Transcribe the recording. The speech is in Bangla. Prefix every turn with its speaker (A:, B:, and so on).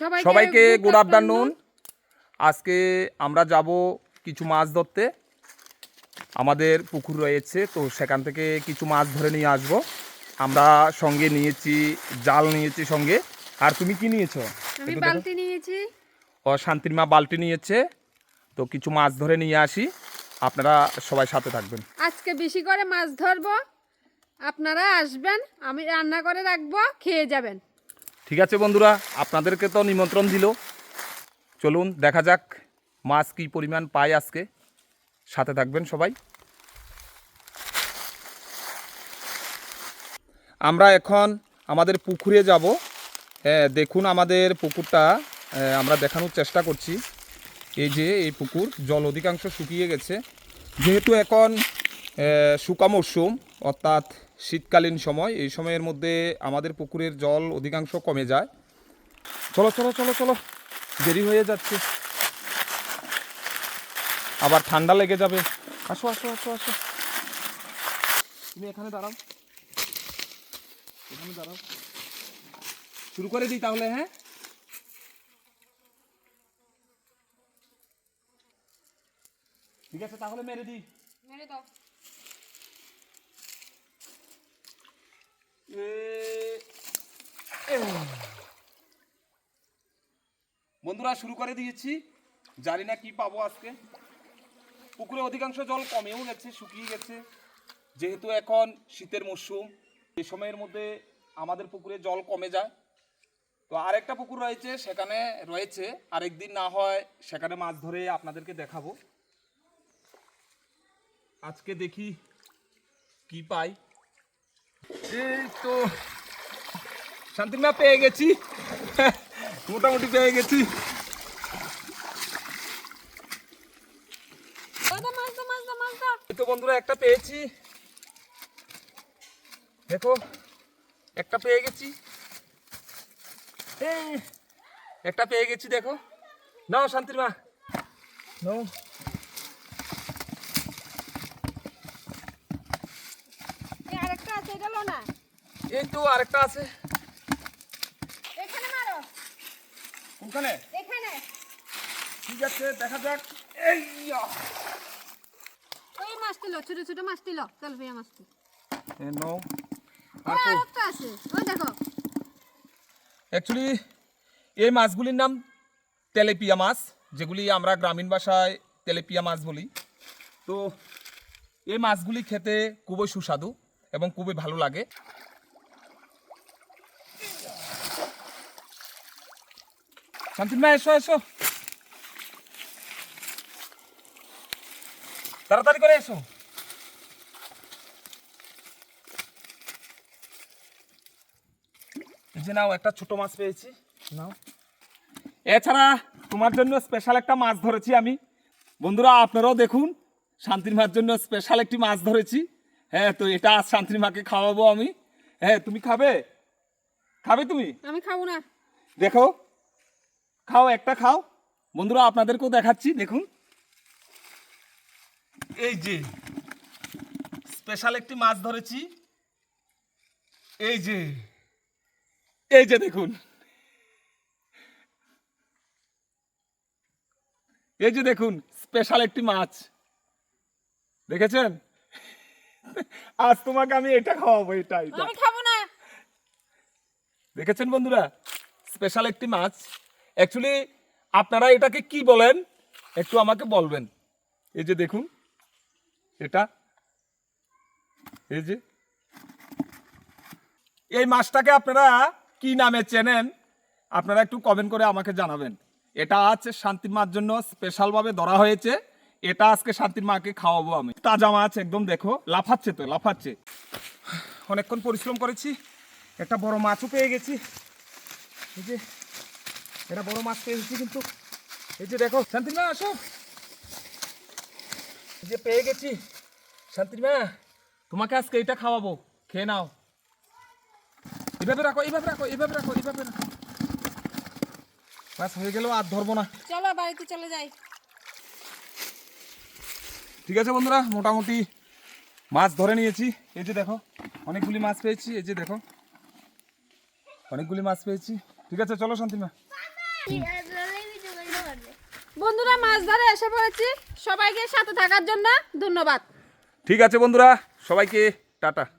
A: সবাইকে গুড আফটারনুন আজকে আমরা যাব কিছু মাছ ধরতে। আমাদের পুকুর রয়েছে তো সেখান থেকে কিছু মাছ ধরে নিয়ে আসব। আমরা সঙ্গে নিয়েছি জাল নিয়েছি সঙ্গে। আর তুমি কি নিয়েছো?
B: আমি বালতি নিয়েছি।
A: ও শান্তির মা বালতি নিয়েছে তো কিছু মাছ ধরে নিয়ে আসি। আপনারা সবাই সাথে থাকবেন।
B: আজকে বেশি করে মাছ ধরবো। আপনারা আসবেন আমি রান্না করে রাখব খেয়ে যাবেন।
A: ঠিক আছে বন্ধুরা, আপনাদেরকে তো নিমন্ত্রণ দিল। চলুন, দেখা যাক মাছ কী পরিমাণ পায় আজকে। সাথে থাকবেন সবাই। আমরা এখন আমাদের পুকুরে যাব। হ্যাঁ দেখুন আমাদের পুকুরটা আমরা দেখানোর চেষ্টা করছি। এই যে, এই পুকুর জল অধিকাংশ শুকিয়ে গেছে। যেহেতু এখন শুকা মরশুম, অর্থাৎ শীতকালীন সময়, এই সময়ের মধ্যে আমাদের পুকুরের জল অধিকাংশ কমে যায়। চলো চলো চলো চলো, দেরি হয়ে যাচ্ছে। আবার ঠান্ডা লেগে যাবে। আসো আসো আসো আসো। তুমি এখানে দাঁড়াও। এখানে দাঁড়াও। শুরু করে দিই তাহলে হ্যাঁ? ঠিক আছে, তাহলে মেরে দিই।
B: মেরে দাও
A: এ- এ। বন্ধুরা, শুরু করে দিয়েছি। জানি না কি পাবো আজকে। পুকুরে অধিকাংশ জল কমেও গেছে, শুকিয়ে গেছে। যেহেতু এখন শীতের মরশুম, এ সময়ের মধ্যে আমাদের পুকুরে জল কমে যায়। তো আরেকটা পুকুর রয়েছে, সেখানে রয়েছে। আরেকদিন না হয় সেখানে মাছ ধরে আপনাদেরকে দেখাবো। আজকে দেখি কি পাই। এই তো শান্তিমা পেয়ে গেছি। মোটামুটি পেয়ে গেছি। তো বন্ধুরা একটা পেয়েছি। দেখো একটা পেয়ে গেছি। এই, একটা পেয়ে গেছি দেখো। নাও শান্তির মা নাও
B: এই আরেকটা আছে এটা লো না
A: এই তো আরেকটা আছে।
B: এখানে মারো।
A: কোনখানে?
B: এখানে।
A: ঠিক আছে দেখা যাক। এই
B: ওই মাছ তুলো ছোট ছোট মাছ তুলো। তেলপিয়া মাছ তুলো।
A: এ নাও। আর
B: আরেকটা আছে। ওই দেখো।
A: অ্যাকচুয়ালি এই মাছগুলির নাম তেলেপিয়া মাছ যেগুলি আমরা গ্রামীণ ভাষায় তেলেপিয়া মাছ বলি। তো এই মাছগুলি খেতে খুবই সুস্বাদু এবং খুবই ভালো লাগে। শান্তিমা এসো এসো তাড়াতাড়ি করে এসো যে নাও একটা ছোট মাছ পেয়েছি। নাও। এছাড়া তোমার জন্য স্পেশাল একটা মাছ ধরেছি আমি। বন্ধুরা আপনারাও দেখুন শান্তির মার জন্য স্পেশাল একটি মাছ ধরেছি। হ্যাঁ তো এটা আজ শান্তির মাকে খাওয়াবো আমি। হ্যাঁ তুমি খাবে? খাবে তুমি?
B: আমি খাব না।
A: দেখো। খাও একটা খাও। বন্ধুরা আপনাদেরকেও দেখাচ্ছি দেখুন। এই যে স্পেশাল একটি মাছ ধরেছি। এই যে এই যে দেখুন। এই যে দেখুন স্পেশাল একটি মাছ। দেখেছেন? আজ তোমাকে আমি এটা খাওয়াবো এটা এটা।
B: খাব না।
A: দেখেছেন বন্ধুরা? স্পেশাল একটি মাছ। অ্যাকচুয়ালি আপনারা এটাকে কি বলেন? একটু আমাকে বলবেন। এই যে দেখুন, এটা, এই যে, এই মাছটাকে আপনারা কি নামে চেনেন? আপনারা একটু কমেন্ট করে আমাকে জানাবেন। এটা আছে শান্তির মার জন্য স্পেশালভাবে ধরা হয়েছে। এটা আজকে শান্তির মাকে খাওয়াবো আমি। তাজা মাছ একদম দেখো, লাফাচ্ছে তো, লাফাচ্ছে। অনেকক্ষণ পরিশ্রম করেছি, একটা বড় মাছও পেয়ে গেছি। এই যে এটা বড় মাছ পেয়েছি কিন্তু। এই যে দেখো শান্তির মা আসো। এই যে পেয়ে গেছি। শান্তির মা তোমাকে আজকে এটা খাওয়াবো। খেয়ে নাও। এভাবে রাখো এভাবে রাখো এভাবে রাখো এভাবে রাখো। মাছ হয়ে গেলেও আর ধরবো না।
B: চলো বাড়িতে চলে যাই।
A: ঠিক আছে বন্ধুরা মোটামুটি মাছ ধরে নিয়েছি। এই যে দেখো অনেকগুলি মাছ পেয়েছি। এই যে দেখো অনেকগুলি মাছ পেয়েছি। ঠিক আছে চলো শান্তিমা
B: বন্ধুরা মাছ ধরে এসে পড়েছি। সবাইকে সাথে থাকার জন্য ধন্যবাদ।
A: ঠিক আছে বন্ধুরা সবাইকে টাটা।